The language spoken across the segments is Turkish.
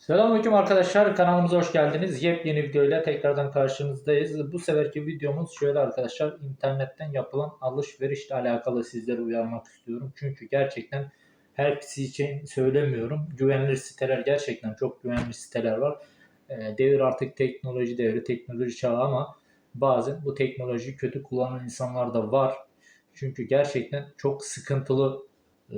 Selamünaleyküm arkadaşlar. Kanalımıza hoş geldiniz. Yepyeni videoyla tekrardan karşınızdayız. Bu seferki videomuz şöyle arkadaşlar. internetten yapılan alışverişle alakalı sizlere uyarmak istiyorum. Çünkü gerçekten hepsi için söylemiyorum. Güvenilir siteler gerçekten çok güvenilir siteler var. Ee, devir artık teknoloji devri, teknoloji çağı ama bazen bu teknolojiyi kötü kullanan insanlar da var. Çünkü gerçekten çok sıkıntılı e,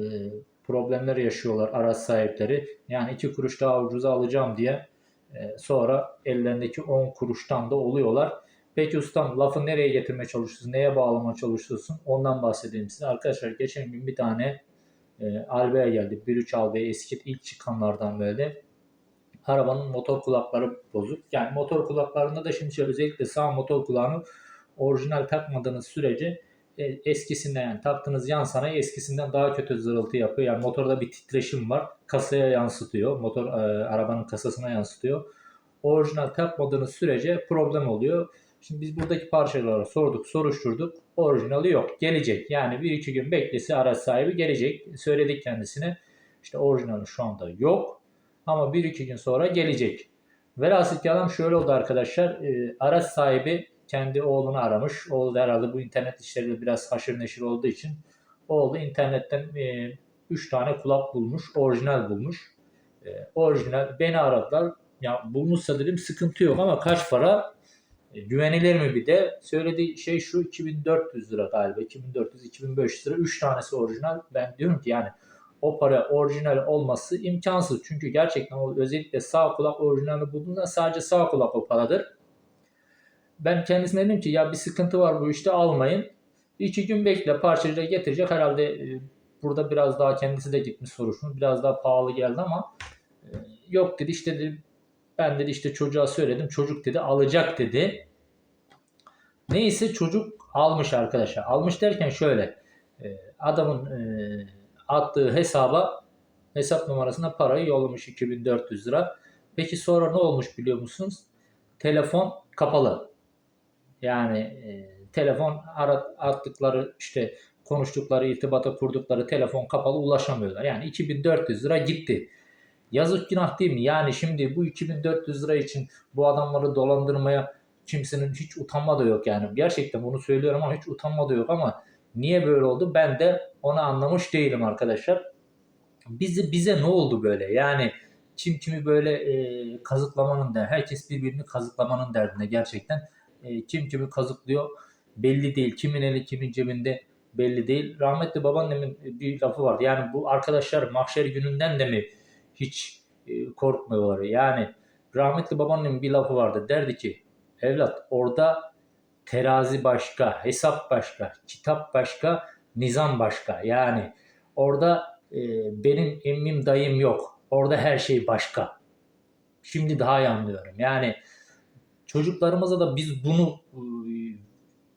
problemler yaşıyorlar araç sahipleri. Yani iki kuruş daha ucuza alacağım diye e, sonra ellerindeki 10 kuruştan da oluyorlar. Peki ustam lafı nereye getirmeye çalışıyorsun? Neye bağlamaya çalışıyorsun? Ondan bahsedeyim size. Arkadaşlar geçen gün bir tane e, Albe'ye geldi. 1.3 Albe eski ilk çıkanlardan böyle. Arabanın motor kulakları bozuk. Yani motor kulaklarında da şimdi özellikle sağ motor kulağını orijinal takmadığınız sürece eskisinden yani taktığınız yan sanayi eskisinden daha kötü zırıltı yapıyor. Yani motorda bir titreşim var. Kasaya yansıtıyor. Motor e, arabanın kasasına yansıtıyor. Orijinal takmadığınız sürece problem oluyor. Şimdi biz buradaki parçalara sorduk, soruşturduk. Orijinali yok. Gelecek. Yani bir iki gün beklese araç sahibi gelecek. Söyledik kendisine. İşte orijinali şu anda yok. Ama bir iki gün sonra gelecek. Velhasıl kelam şöyle oldu arkadaşlar. E, araç sahibi kendi oğlunu aramış. Oğlu da herhalde bu internet işleriyle biraz haşır neşir olduğu için oğlu internetten 3 e, tane kulak bulmuş. Orijinal bulmuş. E, orijinal beni aradılar. Ya bulmuşsa dedim sıkıntı yok ama kaç para? E, güvenilir mi bir de? Söylediği şey şu 2400 lira galiba. 2400-2500 lira. 3 tanesi orijinal. Ben diyorum ki yani o para orijinal olması imkansız. Çünkü gerçekten o özellikle sağ kulak orijinalini bulduğunda sadece sağ kulak o paradır. Ben kendisine dedim ki ya bir sıkıntı var bu işte almayın. İki gün bekle parçacıya getirecek. Herhalde e, burada biraz daha kendisi de gitmiş soruşun. Biraz daha pahalı geldi ama e, yok dedi işte dedi, ben dedi işte çocuğa söyledim. Çocuk dedi alacak dedi. Neyse çocuk almış arkadaşlar. Almış derken şöyle e, adamın attığı hesaba hesap numarasına parayı yollamış 2400 lira. Peki sonra ne olmuş biliyor musunuz? Telefon kapalı. Yani e, telefon attıkları işte konuştukları, irtibata kurdukları telefon kapalı ulaşamıyorlar. Yani 2400 lira gitti. Yazık günah değil mi? Yani şimdi bu 2400 lira için bu adamları dolandırmaya kimsenin hiç utanma da yok yani. Gerçekten bunu söylüyorum ama hiç utanma da yok ama niye böyle oldu? Ben de onu anlamış değilim arkadaşlar. Bizi bize ne oldu böyle? Yani kim kimi böyle e, kazıklamanın der. Herkes birbirini kazıklamanın derdinde gerçekten. E, kim kimi kazıklıyor belli değil. Kimin eli kimin cebinde belli değil. Rahmetli babaannemin bir lafı vardı. Yani bu arkadaşlar mahşer gününden de mi hiç e, korkmuyorlar? Yani rahmetli babaannemin bir lafı vardı. Derdi ki evlat orada terazi başka, hesap başka, kitap başka, nizam başka. Yani orada e, benim emmim dayım yok. Orada her şey başka. Şimdi daha iyi anlıyorum. Yani Çocuklarımıza da biz bunu ıı,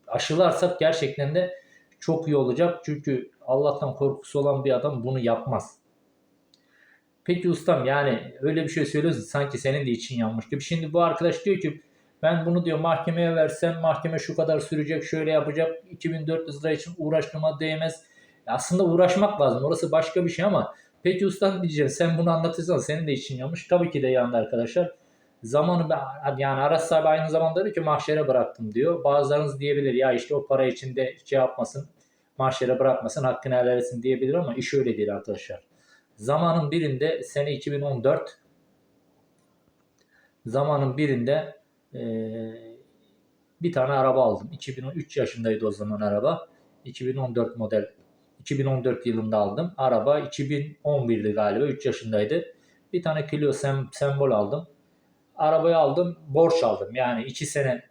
aşılarsak gerçekten de çok iyi olacak. Çünkü Allah'tan korkusu olan bir adam bunu yapmaz. Peki ustam yani öyle bir şey söylüyorsun sanki senin de için yanmış gibi. Şimdi bu arkadaş diyor ki ben bunu diyor mahkemeye versem mahkeme şu kadar sürecek şöyle yapacak 2400 lira için uğraştığıma değmez. Aslında uğraşmak lazım orası başka bir şey ama peki ustam diyeceğim sen bunu anlatırsan senin de için yanmış. Tabii ki de yandı arkadaşlar. Zamanı yani araç sahibi aynı zamanda diyor ki mahşere bıraktım diyor. Bazılarınız diyebilir ya işte o para içinde şey yapmasın mahşere bırakmasın hakkını helal etsin diyebilir ama iş öyle değil arkadaşlar. Zamanın birinde sene 2014 zamanın birinde e, bir tane araba aldım. 2003 yaşındaydı o zaman araba. 2014 model 2014 yılında aldım. Araba 2011'di galiba 3 yaşındaydı. Bir tane Clio sem sembol aldım arabayı aldım, borç aldım. Yani iki sene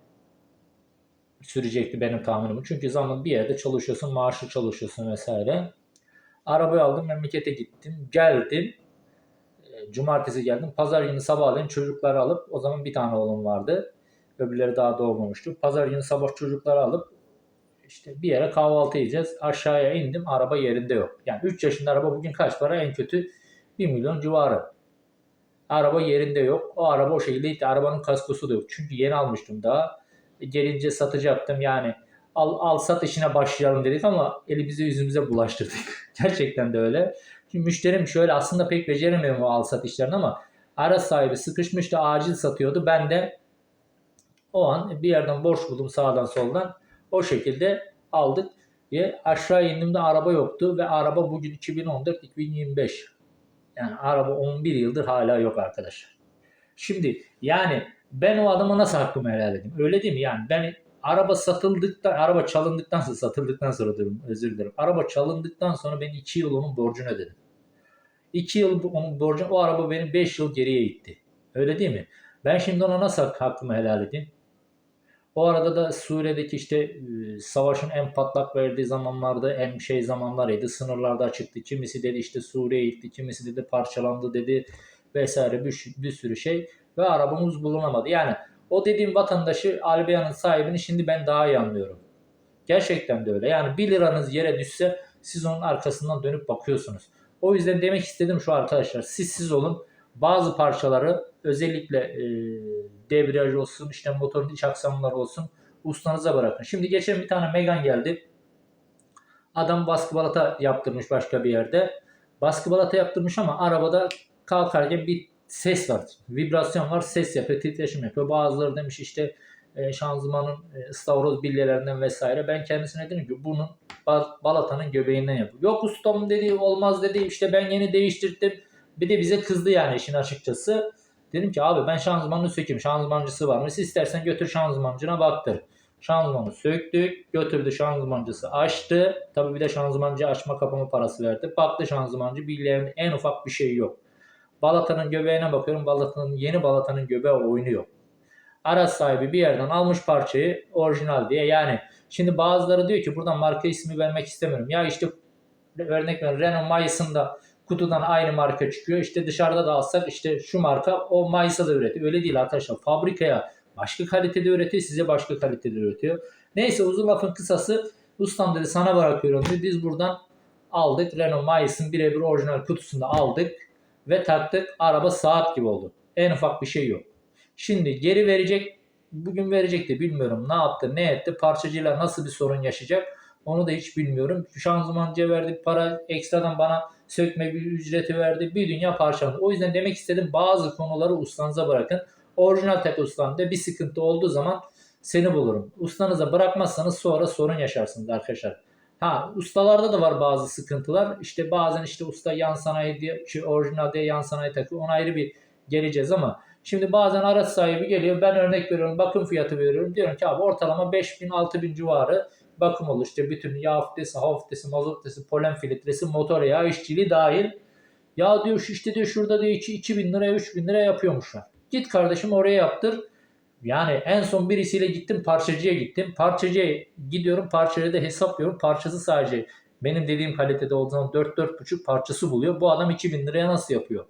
sürecekti benim tahminim. Çünkü zaman bir yerde çalışıyorsun, maaşlı çalışıyorsun vesaire. Arabayı aldım, memlekete gittim, geldim. E, cumartesi geldim. Pazar günü sabahleyin çocukları alıp, o zaman bir tane oğlum vardı. Öbürleri daha doğmamıştı. Pazar günü sabah çocukları alıp işte bir yere kahvaltı yiyeceğiz. Aşağıya indim, araba yerinde yok. Yani 3 yaşında araba bugün kaç para? En kötü 1 milyon civarı. Araba yerinde yok. O araba o şekilde. Arabanın kaskosu da yok. Çünkü yeni almıştım daha. E, gelince satacaktım yani. Al, al sat işine başlayalım dedik ama elimize yüzümüze bulaştırdık. Gerçekten de öyle. Şimdi müşterim şöyle aslında pek beceremiyorum o al sat işlerini ama Araç sahibi sıkışmıştı acil satıyordu. Ben de o an bir yerden borç buldum sağdan soldan. O şekilde aldık. Ve aşağı indiğimde araba yoktu ve araba bugün 2014-2025. Yani araba 11 yıldır hala yok arkadaşlar. Şimdi yani ben o adama nasıl hakkımı helal edeyim? Öyle değil mi? Yani ben araba satıldıktan, araba çalındıktan sonra satıldıktan sonra diyorum özür dilerim. Araba çalındıktan sonra ben 2 yıl onun borcunu ödedim. 2 yıl onun borcunu, o araba benim 5 yıl geriye itti. Öyle değil mi? Ben şimdi ona nasıl hak- hakkımı helal edeyim? O arada da Suriye'deki işte e, savaşın en patlak verdiği zamanlarda en şey zamanlarıydı. Sınırlarda açıktı. Kimisi dedi işte Suriye'ye gitti, kimisi dedi parçalandı dedi vesaire bir, bir sürü şey ve arabamız bulunamadı. Yani o dediğim vatandaşı Albeyan'ın sahibini şimdi ben daha iyi anlıyorum. Gerçekten de öyle. Yani 1 liranız yere düşse siz onun arkasından dönüp bakıyorsunuz. O yüzden demek istedim şu arkadaşlar. Siz siz olun. Bazı parçaları özellikle e, debriyaj olsun, işte motorun iç aksamları olsun ustanıza bırakın. Şimdi geçen bir tane Megan geldi. Adam baskı balata yaptırmış başka bir yerde. Baskı balata yaptırmış ama arabada kalkarken bir ses var. Vibrasyon var, ses yapıyor, titreşim yapıyor. Bazıları demiş işte e, şanzımanın e, stavroz bilyelerinden vesaire. Ben kendisine dedim ki bunun ba- balatanın göbeğinden yapıyor. Yok ustam dedi olmaz dedi işte ben yeni değiştirdim. Bir de bize kızdı yani işin açıkçası. Dedim ki abi ben şanzımanını sökeyim. Şanzımancısı var mı? Siz istersen götür şanzımancına baktır. Şanzımanı söktük. Götürdü şanzımancısı açtı. Tabii bir de şanzımancı açma kapama parası verdi. Baktı şanzımancı bilgilerinde en ufak bir şey yok. Balatanın göbeğine bakıyorum. Balatanın yeni balatanın göbeği oynuyor. Araç sahibi bir yerden almış parçayı orijinal diye. Yani şimdi bazıları diyor ki buradan marka ismi vermek istemiyorum. Ya işte örnek veriyorum Renault Mayıs'ın da kutudan aynı marka çıkıyor. İşte dışarıda da alsak işte şu marka o Mayıs'a da üretiyor. Öyle değil arkadaşlar. Fabrikaya başka kalitede üretiyor. Size başka kalitede üretiyor. Neyse uzun lafın kısası ustam dedi sana bırakıyorum dedi. Biz buradan aldık. Renault Mayıs'ın birebir orijinal kutusunda aldık ve taktık. Araba saat gibi oldu. En ufak bir şey yok. Şimdi geri verecek. Bugün verecekti bilmiyorum. Ne yaptı ne etti. Parçacıyla nasıl bir sorun yaşayacak. Onu da hiç bilmiyorum. Şanzımancıya verdi para ekstradan bana sökme bir ücreti verdi. Bir dünya parçalandı. O yüzden demek istedim bazı konuları ustanıza bırakın. Orijinal tek ustamda bir sıkıntı olduğu zaman seni bulurum. Ustanıza bırakmazsanız sonra sorun yaşarsınız arkadaşlar. Ha ustalarda da var bazı sıkıntılar. İşte bazen işte usta yan sanayi diye şey orijinal diye yan sanayi takıyor. Ona ayrı bir geleceğiz ama şimdi bazen araç sahibi geliyor. Ben örnek veriyorum bakım fiyatı veriyorum. Diyorum ki abi ortalama 5000 6000 civarı bakım olur. İşte bütün yağ filtresi, hava filtresi, mazot filtresi, polen filtresi, motor yağı, işçiliği dahil. Ya diyor işte diyor şurada diyor 2 2000 liraya 3000 liraya yapıyormuşlar. Git kardeşim oraya yaptır. Yani en son birisiyle gittim parçacıya gittim. Parçacıya gidiyorum parçayı da hesaplıyorum. Parçası sadece benim dediğim kalitede olduğu zaman 4-4,5 parçası buluyor. Bu adam 2000 liraya nasıl yapıyor?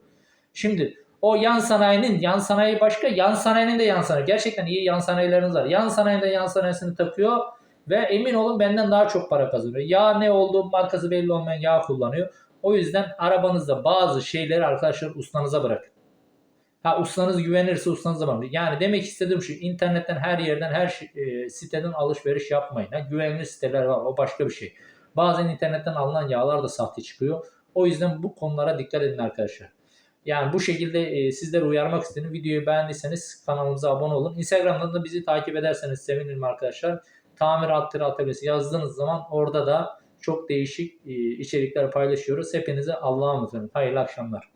Şimdi o yan sanayinin yan sanayi başka yan sanayinin de yan sanayi. Gerçekten iyi yan sanayileriniz var. Yan sanayinin de yan sanayisini takıyor ve emin olun benden daha çok para kazanıyor. Yağ ne olduğu markası belli olmayan yağ kullanıyor. O yüzden arabanızda bazı şeyleri arkadaşlar ustanıza bırakın. Ha ustanız güvenirse ustanıza bakın. Yani demek istediğim şu internetten her yerden her şey- e, siteden alışveriş yapmayın. Ha, güvenli siteler var o başka bir şey. Bazen internetten alınan yağlar da sahte çıkıyor. O yüzden bu konulara dikkat edin arkadaşlar. Yani bu şekilde e, sizleri uyarmak istedim. Videoyu beğendiyseniz kanalımıza abone olun. Instagram'dan da bizi takip ederseniz sevinirim arkadaşlar. Tamir Attırı Atölyesi yazdığınız zaman orada da çok değişik e, içerikler paylaşıyoruz. Hepinize Allah'a emanet. Hayırlı akşamlar.